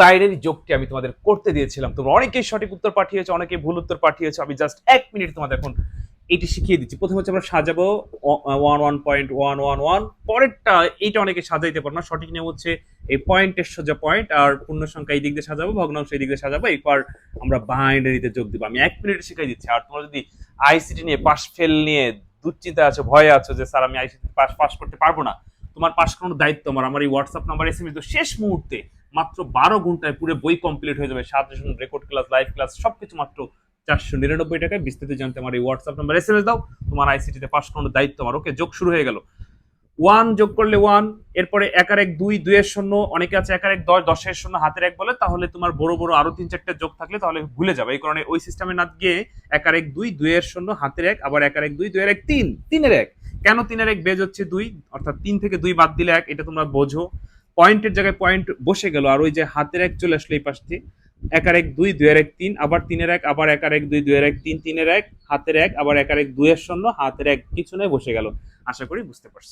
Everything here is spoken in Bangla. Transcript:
বাইরের যোগটি আমি তোমাদের করতে দিয়েছিলাম। তোমরা অনেকেই সঠিক উত্তর পাঠিয়েছো, অনেকেই ভুল উত্তর পাঠিয়েছো। আমি জাস্ট এক মিনিট তোমাদের এখন এটি শিখিয়ে দিচ্ছি। প্রথমে হচ্ছে আমরা সাজাবো one one point one one one পরেরটা, এইটা অনেকে সাজাইতে পারো না। সঠিক নিয়ম হচ্ছে এই পয়েন্টের সোজা পয়েন্ট আর পূর্ণ সংখ্যা এই দিক দিয়ে সাজাবো, ভগ্নাংশ এই দিক দিয়ে সাজাবো। এরপর আমরা বাইনারিতে যোগ দিব। আমি এক মিনিটে শিখাই দিচ্ছি। আর তোমরা যদি আইসিটি নিয়ে পাস ফেল নিয়ে দুশ্চিন্তা আছো, ভয়ে আছো যে, স্যার, আমি আইসিটি পাস পাস করতে পারব না। তোমার পাস করানোর দায়িত্ব আমার। আমার এই হোয়াটসঅ্যাপ নাম্বার এস এস শেষ মুহূর্তে মাত্র বারো ঘন্টায় পুরো বই কমপ্লিট হয়ে যাবে। Suggestion record class live class সবকিছু মাত্র চারশো নিরানব্বই টাকায়। বিস্তারিত জানতে আমার এই WhatsApp number S M S দাও। তোমার আইসিটিতে পাস করানোর দায়িত্ব আমার। ওকে যোগ শুরু হয়ে গেল। ওয়ান যোগ করলে ওয়ান এরপরে একার এক দুই, দুইয়ের শূন্য, অনেকে আছে একার এক দশ, দশের শূন্য, হাতের এক বলে। তাহলে তোমার বড় বড় আরও তিন চারটে যোগ থাকলে তাহলে ভুলে যাবে। এই কারণে ওই সিস্টেমে না গিয়ে একার এক দুই, দুইয়ের শূন্য, হাতের এক, আবার একার এক দুই, দুইয়ের এক, তিন, তিনের এক। কেন তিনের এক বেজ হচ্ছে দুই? অর্থাৎ তিন থেকে দুই বাদ দিলে এক, এটা তোমরা বোঝো। পয়েন্টের জায়গায় পয়েন্ট বসে গেল, আর ওই যে হাতের এক চলে আসলো এই পাশ দিয়ে একার এক দুই দুই এক তিন, আবার তিনের এক, আবার একার এক দুই দুই এক তিন, তিনের এক, হাতের এক, আবার একার এক দুই এর শূন্য, হাতের এক পিছনে বসে গেল। আশা করি বুঝতে পারছ।